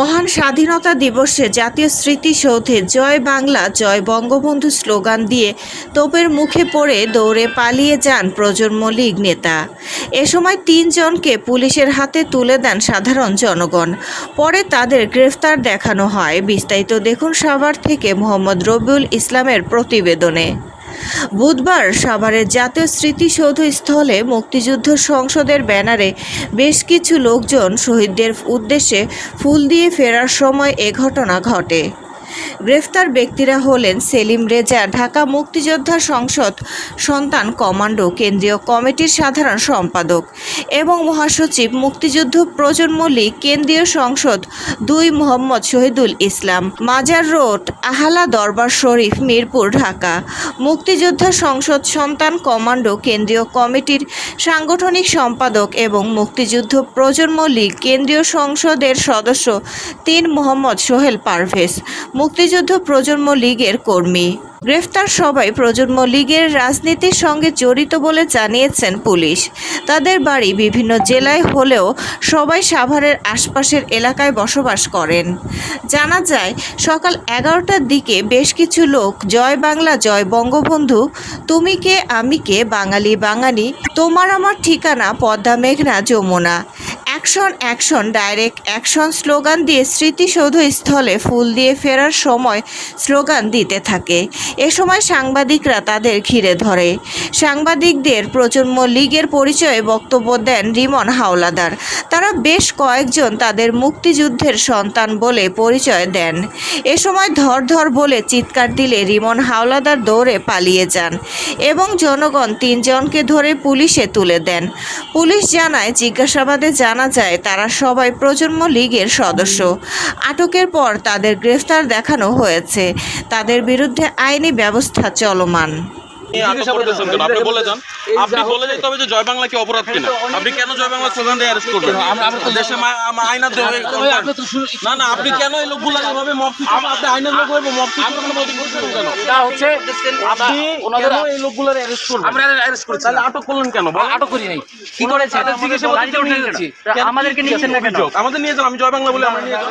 মহান স্বাধীনতা দিবসে জাতীয় স্মৃতিসৌধে জয় বাংলা, জয় বঙ্গবন্ধু স্লোগান দিয়ে তোপের মুখে পড়ে দৌড়ে পালিয়ে যান প্রজন্ম লীগ নেতা। এ সময় তিনজনকে পুলিশের হাতে তুলে দেন সাধারণ জনগণ। পরে তাদের গ্রেফতার দেখানো হয়। বিস্তারিত দেখুন সাভার থেকে মোহাম্মদ রবিউল ইসলামের প্রতিবেদনে। বুধবার সাভারের জাতীয় স্মৃতিসৌধস্থলে মুক্তিযুদ্ধ সংসদের ব্যানারে বেশ কিছু লোকজন শহীদদের উদ্দেশ্যে ফুল দিয়ে ফেরার সময় এ ঘটনা ঘটে। গ্রেফতার ব্যক্তিরা হলেন সেলিম রেজা, ঢাকা মুক্তিযোদ্ধা সংসদ সন্তান কমান্ডো, কেন্দ্রীয় কমিটির সাধারণ সম্পাদক এবং মহাসচিব মুক্তিযুদ্ধ প্রজন্ম লীগ, কেন্দ্রীয় সংসদ দুই মোহাম্মদ শহীদুল ইসলাম, মাজার রোড, আহালা দরবার শরীফ, মিরপুর, ঢাকা। মুক্তিযোদ্ধা সংসদ সন্তান কমান্ডো, কেন্দ্রীয় কমিটির সাংগঠনিক সম্পাদক এবং মুক্তিযুদ্ধ প্রজন্ম লীগ, কেন্দ্রীয় সংসদের সদস্য তিন মোহাম্মদ সোহেল পারভেজ। মুক্তিযুদ্ধ প্রজন্ম লীগের কর্মী। গ্রেফতার সবাই প্রজন্ম লীগের রাজনীতির সঙ্গে জড়িত বলে জানিয়েছেন পুলিশ। তাদের বাড়ি বিভিন্ন জেলায় হলেও সবাই সাভারের আশপাশের এলাকায় বসবাস করেন। জানা যায়, সকাল এগারোটার দিকে বেশ কিছু লোক, জয় বাংলা, জয় বঙ্গবন্ধু, তুমি কে, আমি কে, বাঙালি বাঙালি, তোমার আমার ঠিকানা, পদ্মা, মেঘনা, Jamuna. Action action, direct action slogan দিয়ে স্মৃতিসৌধ স্থলে ফুল দিয়ে ফেরার সময় স্লোগান দিতে থাকে। এ সময় সাংবাদিকরা তাদের ঘিরে ধরে। সাংবাদিকদের প্রজন্ম লীগের পরিচয়ে বক্তব্য দেন রিমন হাওলাদার। তারা বেশ কয়েকজন তাদের মুক্তিযুদ্ধের সন্তান বলে পরিচয় দেন। এ সময় ধর ধর বলে চিৎকার দিলে রিমন হাওলাদার দৌড়ে পালিয়ে যান এবং জনগণ তিনজনকে ধরে পুলিশে তুলে দেন। পুলিশ জানায়, জিজ্ঞাসাবাদে জানা যায়, তারা সবাই প্রজন্ম লীগের সদস্য। আটকের পর তাদের গ্রেফতার দেখানো হয়েছে। তাদের বিরুদ্ধে আইনি ব্যবস্থা চলমান। আপনি বলে যান আপনি বলে যেতে হবে যে জয় বাংলা কি অপরাধ কিনা আপনি কেন জয় বাংলা স্লোগান দিয়ে অ্যারেস্ট করবেন দেশে মা- আমা- আইনা দেওয়া না না আপনি কেন এই লোকগুলা এভাবে মব আপনি আইনের লোক হইব মব কেন হচ্ছে আপনি ওনাদের এই লোকগুলার অ্যারেস্ট করবেন আমরা অ্যারেস্ট করেছি তাহলে আটক করলেন কেন বলেন? আটক করি নাই কি করেছে আমাদেরকে নিয়েছেন না কেন আমাদের নিয়ে যান আমি জয় বাংলা বলে আমরা নিয়ে যান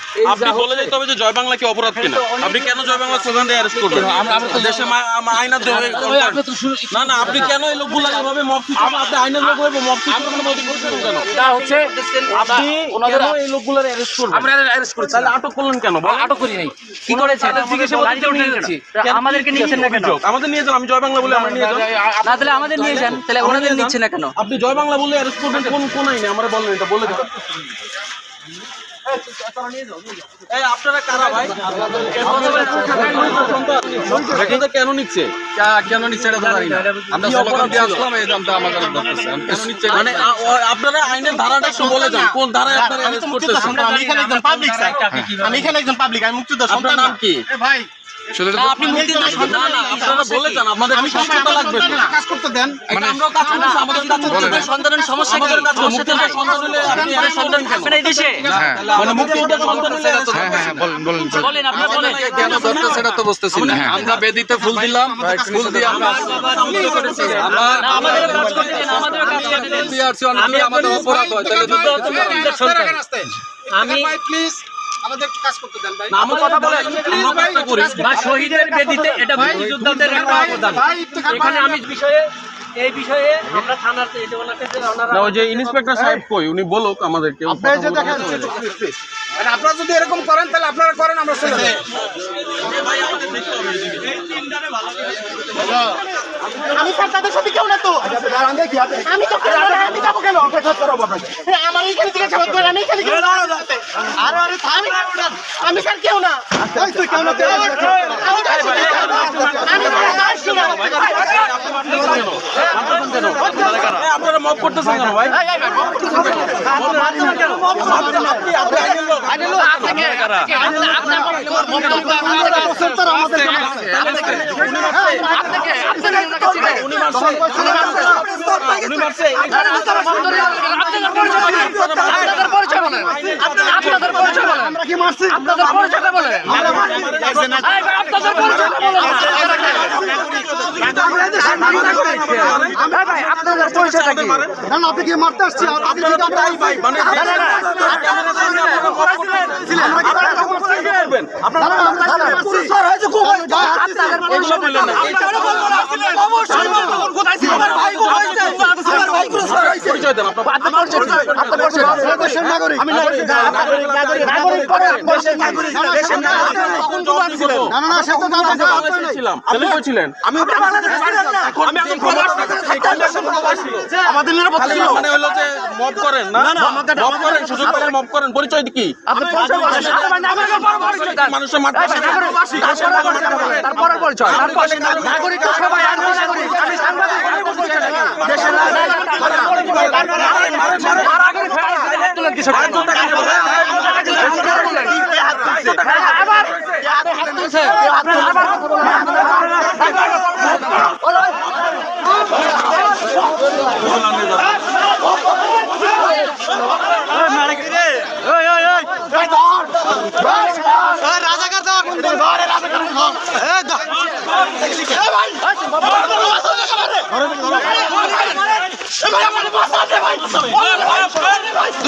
আপনি বলে যেতে হবে যে জয় বাংলা কি অপরাধ কিনা? আপনি কেন জয় বাংলা স্লোগান দিয়ে অ্যারেস্ট করবেন দেশে মা- আমা- না না আপনি কেন এই লোকগুলা এভাবে মব আপনি আইনের লোক মব কেন? এটা হচ্ছে আপনি ওনাদের কেন এই লোকগুলার অ্যারেস্ট করবেন? আমরা অ্যারেস্ট করেছি তাহলে আটক করলেন কেন? আটক করি নাই। কি করেছে উঠে গেছি। আমাদেরকে নিয়েছেন না কেন? আমাদের নিয়ে যান আমি জয় বাংলা বলে আমরা নিয়ে যান না তাহলে আমাদের নিয়ে যান। তাহলে ওনাদের নিচ্ছে না কেন? আপনি জয় বাংলা বলে অ্যারেস্ট করবেন কোন কোন আইনে? আমরা বলেন এটা বলে দেন। আপনারা কারা ভাই? কেন নিচ্ছে? কেন নিচ্ছে এটা জানি না। আমরা কি দিয়ে আসলাম এই জানতে আমাদের আমি কেন নিচ্ছে মানে আপনারা আইনের ধারাটা একটু বলে যান। কোন ধারায় আপনারা আমি এখানে একজন পাবলিক আমি এখানে একজন পাবলিক আমি মুক্তিযোদ্ধা সন্তান নাম কি? ভাই এটা তো- আপনি মুক্তিযোদ্ধা সন্তান না আপনারা বলে যান আমাদের আমি কি লাগবে। তো? কাজ করতে দেন। এটা আমরাও কাজ করতেছি, আমাদের কাজ করতেছি। সন্তানের সমস্যা আমাদের কাজ করতেছি। মুক্তিযোদ্ধার সন্তান হলে আপনি arrest করবেন কেন? আপনারা এই দেশে মুক্তিযোদ্ধার সন্তান হলে হ্যাঁ হ্যাঁ বলেন বলেন বলেন। বলেন আপনারা বলেন। কেন ধরতেছে এটা তো বুঝতেছি না। আমরা বেদিতে ফুল দিলাম ফুল দিয়ে আমরা কাজ করতে দেন। কাজ করতে দেন। আমাদের অপরাধ হয় তাহলে আমি প্লিজ আমাদের কাজ করতে দেন ভাই। না, কথা বলে আমরা করি বা শহীদের বেদিতে এটা মুক্তিযোদ্ধাদের একটা অবদান। এখানে আমি বিষয়ে এই বিষয়ে আমরা থানার এই যে ওনাকে যে ওনারা না ওই যে ইন্সপেক্টর সাহেব কই উনি বলুক আমাদেরকে। আপনি যে দেখেন আপনারা যদি এরকম করেন তাহলে আপনারা করেন আমরা যাই আমি স্যার তাদের সাথে কেউ না তো আমি তো আমি যাব কেন হ্যাঁ, আমার এইখানে যাব করে আমি এখানে আরে আরে আমি আমি স্যার কেউ না তুই কেউ। আপনারা মত করতেছেন কেন ভাই আপনি আপনি আইনের লোক আইনের লোক আপনারা কারা? উনি মারছে। উনি মারছে। আমরা কি মারছি? না না আপনি কি মারতে আসছি আপনি কি তাই ভাই মানে করবেন আপনারা এগুলো বললেন না। পরিচয় দেন আপনার আমি নাগরিক নাগরিক নাগরিক দেশের নাগরিক দেশের নাগরিক না না না সে তো না ছিলাম আপনি কই ছিলেন আমি আমাদের নিরাপত্তা ছিল মানে হলো যে মব করেন না মব করেন সুযোগ পেলে মব করেন পরিচয় কি মানুষের মারতে তারপরে পরিচয় নাগরিক তো সবাই আমি রাজাকার দাও ঘরে রাজাকার দাও এ ভাই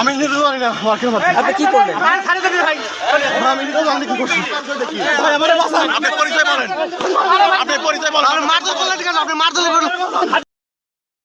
আমি নিজে জানি না মার্কের আপনি কি করলেন? আমি নিজে জানি কি করছি। ভাই আমারে বাঁচান। আপনি পরিচয় বলেন। আপনি পরিচয় বলেন। আপনি মারধর করলেন আপনি মারধর করলেন।